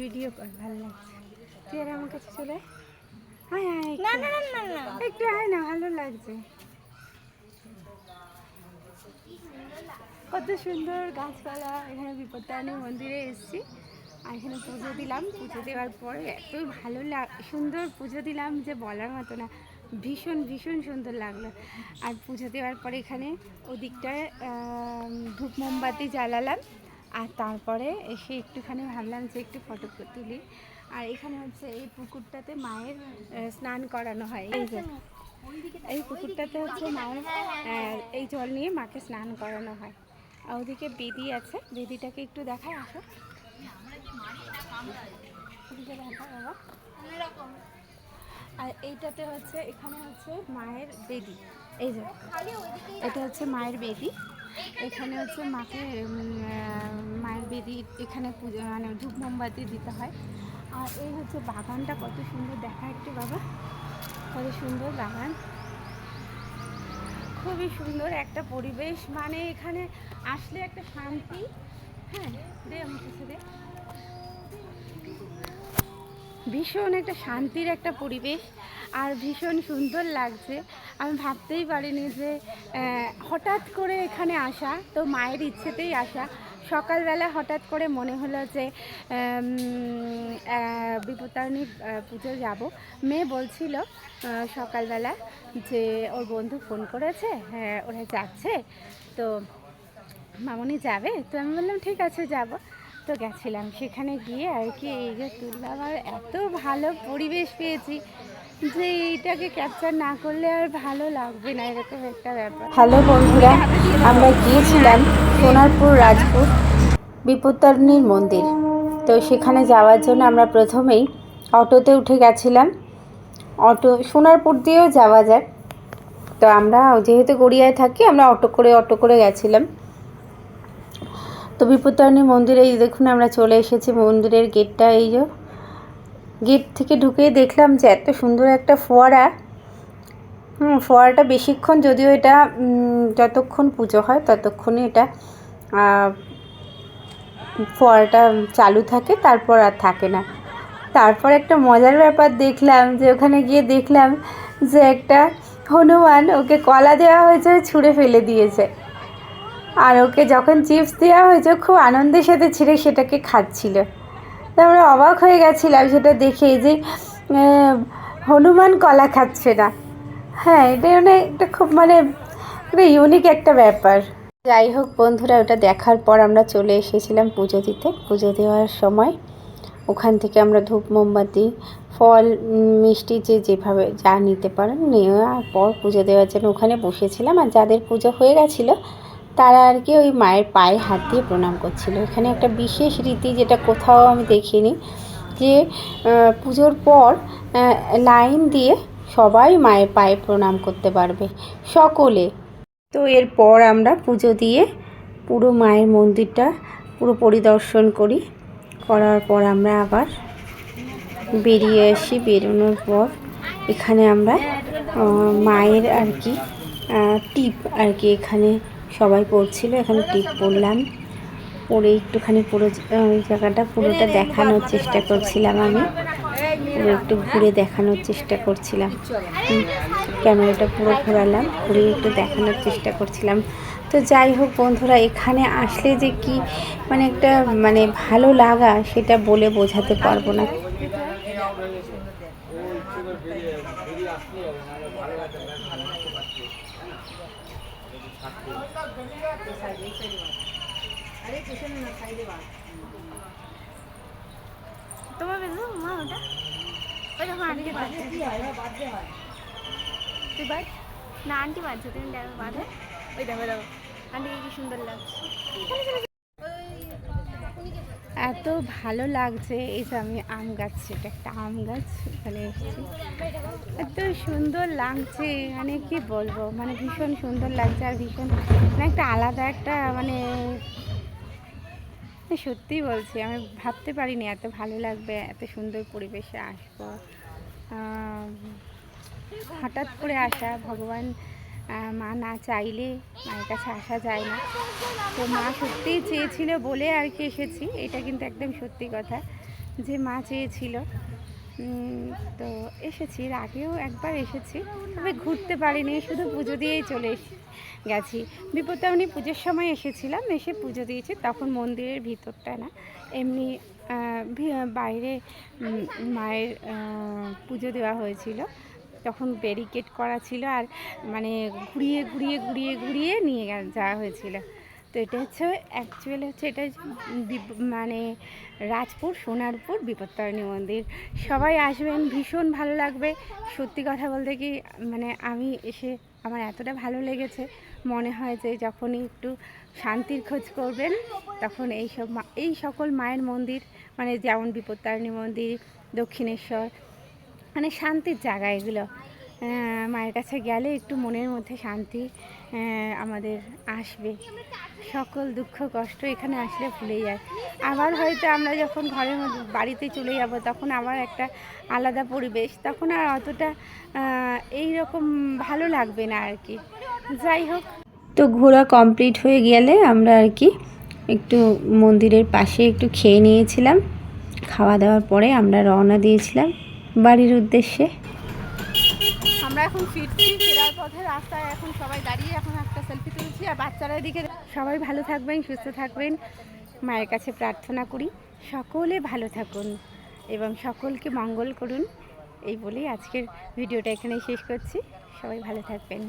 Video কর ভালো লাগছে। তুই আর আমার কাছে চলে আয়। একটু। না না না না একটু আয় না ভালো লাগছে। কত সুন্দর গাছপালা এখানে বিপত্তারিণী মন্দিরে এসেছি। আর এখানে পুজো দিলাম। পুজো দেওয়ার পরে এতই ভালো লাগ সুন্দর পুজো দিলাম যে বলার মতো না। ভীষণ ভীষণ সুন্দর লাগল। আর পুজো দেওয়ার পরে এখানে ওদিকটায় ধূপ মোমবাতি জ্বালালাম। আর তারপরে এসে একটুখানি ভাবলাম যে একটু ফটো তুলি। আর এখানে হচ্ছে এই পুকুরটাতে মায়ের স্নান করানো হয়। এই যে, এই পুকুরটাতে হচ্ছে মায়ের এই জল নিয়ে মাকে স্নান করানো হয়। আর ওদিকে বেদি আছে, বেদিটাকে একটু দেখায় আসো। আর এইটাতে হচ্ছে, এখানে হচ্ছে মায়ের বেদি। এই যে, এটা হচ্ছে মায়ের বেদি। এখানে হচ্ছে মাকে মায়ের বেদি, এখানে পুজো মানে ধূপ মোমবাতি দিতে হয়। আর এই হচ্ছে বাগানটা, কত সুন্দর দেখা একটু বাবা। কত সুন্দর বাগান। খুবই সুন্দর একটা পরিবেশ। মানে এখানে আসলে একটা শান্তি হ্যাঁ দে আমার কাছে দে। ভীষণ একটা শান্তির একটা পরিবেশ আর ভীষণ সুন্দর লাগছে। আমি ভাবতেই পারিনি যে হঠাৎ করে এখানে আসা, তো মায়ের ইচ্ছেতেই আসা। সকালবেলা হঠাৎ করে মনে হলো যে বিপত্তারিণী পুজো যাব। মেয়ে বলছিল সকালবেলা যে, ওর বন্ধু ফোন করেছে হ্যাঁ ওরা যাচ্ছে, তো মামনি যাবে? তো আমি বললাম, ঠিক আছে, যাব। তো গেছিলাম। সেখানে গিয়ে আর কি এই যে তুললাম আর এত ভালো পরিবেশ পেয়েছি যে এইটাকে ক্যাপচার না করলে আর ভালো লাগবে না, এরকম একটা ব্যাপার। হ্যালো বন্ধুরা, আমরা গিয়েছিলাম সোনারপুর রাজপুর বিপত্তারিণীর মন্দির। তো সেখানে যাওয়ার জন্য আমরা প্রথমেই অটোতে উঠে গেছিলাম। অটো, সোনারপুর দিয়েও যাওয়া যায়। তো আমরা যেহেতু গড়িয়ায় থাকি, আমরা অটো করে অটো করে গেছিলাম। তো বিপত্তারিণী মন্দিরে এই দেখুন আমরা চলে এসেছি মন্দিরের গেটটা এই যে। গেট থেকে ঢুকেই দেখলাম যে এত সুন্দর একটা ফোয়ারা। হুম, ফোয়ারাটা বেশিক্ষণ যদিও এটা যতক্ষণ পুজো হয় ততক্ষণই এটা ফোয়ারাটা চালু থাকে, তারপর আর থাকে না। তারপর একটা মজার ব্যাপার দেখলাম যে ওখানে গিয়ে দেখলাম যে একটা হনুমান ওকে কলা দেওয়া হয়েছে, ছুঁড়ে ফেলে দিয়েছে। আর ওকে যখন চিপস দেওয়া হয়েছে, খুব আনন্দের সাথে ছিঁড়ে সেটাকে খাচ্ছিল। তো আমরা অবাক হয়ে গেছিলাম সেটা দেখে যে হনুমান কলা খাচ্ছে না। হ্যাঁ এটা মানে একটা খুব মানে একটা ইউনিক একটা ব্যাপার। যাই হোক বন্ধুরা, ওটা দেখার পর আমরা চলে এসেছিলাম পুজো দিতে। পুজো দেওয়ার সময় ওখান থেকে আমরা ধূপ, মোমবাতি, ফল মিষ্টি যে যেভাবে যা নিতে পারেন নেওয়ার পর পুজো দেওয়ার জন্য ওখানে বসেছিলাম। আর যাদের পুজো হয়ে গেছিল তারা আর কি ওই মায়ের পায়ে হাত দিয়ে প্রণাম করছিল। এখানে একটা বিশেষ রীতি যেটা কোথাও আমি দেখিনি, যে পুজোর পর লাইন দিয়ে সবাই মায়ের পায়ে প্রণাম করতে পারবে, সকলে। তো এরপর আমরা পুজো দিয়ে পুরো মায়ের মন্দিরটা পুরো পরিদর্শন করি। করার পর আমরা আবার বেরিয়ে আসি, বেরোনোর পর এখানে আমরা মায়ের আর কি টিপ আর কি এখানে সবাই পড়ছিল, এখানে টিপ পড়লাম। পরে একটুখানি পুরো ওই জায়গাটা পুরোটা দেখানোর চেষ্টা করছিলাম আমি। পুরো একটু ঘুরে দেখানোর চেষ্টা করছিলাম। ক্যামেরাটা পুরো ঘোরালাম, ঘুরে একটু দেখানোর চেষ্টা করছিলাম। তো যাই হোক বন্ধুরা, এখানে আসলে যে কি মানে একটা মানে ভালো লাগা, সেটা বলে বোঝাতে পারব না। তোমার বেজো মা ওটা ওই দেখো আন্টি বাজছে তুই বাজ না আন্টি বাজছে তুমি বাজে ওই দেখো দেখো আন্টিকে কি সুন্দর লাগছে এত ভালো লাগছে, এই যে আমি আম গাছ, এটা একটা আম গাছ, ওখানে এসেছি। এত সুন্দর লাগছে মানে কি বলব মানে ভীষণ সুন্দর লাগছে আর ভীষণ মানে একটা আলাদা একটা মানে সত্যি বলছি, আমি ভাবতে পারিনি এত ভালো লাগবে, এত সুন্দর পরিবেশে আসব। হঠাৎ করে আসা, ভগবান মা না চাইলে মায়ের কাছে আসা যায় না। তো মা সত্যিই চেয়েছিল বলে আর কি এসেছি, এটা কিন্তু একদম সত্যি কথা যে মা চেয়েছিল। তো এসেছি, এর আগেও একবার এসেছি, তবে ঘুরতে পারিনি, শুধু পুজো দিয়েই চলে গেছি। বিপত্তারিণী পুজোর সময় এসেছিলাম, এসে পুজো দিয়েছি, তখন মন্দিরের ভিতরটা না, এমনি বাইরে মায়ের পুজো দেওয়া হয়েছিল। তখন ব্যারিকেড করা ছিল আর মানে ঘুরিয়ে ঘুরিয়ে ঘুরিয়ে ঘুরিয়ে নিয়ে যাওয়া হয়েছিল। তো এটা হচ্ছে অ্যাকচুয়ালি হচ্ছে এটা মানে রাজপুর সোনারপুর বিপত্তারিণী মন্দির। সবাই আসবেন, ভীষণ ভালো লাগবে। সত্যি কথা বলতে কি মানে আমি এসে আমার এতটা ভালো লেগেছে, মনে হয় যে যখনই একটু শান্তির খোঁজ করবেন, তখন এই সব এই সকল মায়ের মন্দির মানে যেমন বিপত্তারিণী মন্দির, দক্ষিণেশ্বর মানে শান্তির জায়গা এগুলো। মায়ের কাছে গেলে একটু মনের মধ্যে শান্তি আমাদের আসবে। সকল দুঃখ, কষ্ট এখানে আসলে ভুলে যায়। আবার হয়তো আমরা যখন ঘরের মধ্যে বাড়িতে চলে যাব, তখন আবার একটা আলাদা পরিবেশ, তখন আর অতটা এই রকম ভালো লাগবে না আর কি। যাই হোক। তো ঘোরা কমপ্লিট হয়ে গেলে আমরা আর কি একটু মন্দিরের পাশে একটু খেয়ে নিয়েছিলাম। খাওয়া দাওয়ার পরে আমরা রওনা দিয়েছিলাম। বাড়ির উদ্দেশ্যে। আমরা এখন ফিরছি ফেরার পথে রাস্তায় এখন সবাই দাঁড়িয়ে এখন একটা সেলফি তুলছি আর বাচ্চারা এদিকে সবাই ভালো থাকবেন সুস্থ থাকবেন। মায়ের কাছে প্রার্থনা করি সকলে ভালো থাকুন এবং সকলকে মঙ্গল করুন। এই বলেই আজকের ভিডিওটা এখানেই শেষ করছি। সবাই ভালো থাকবেন।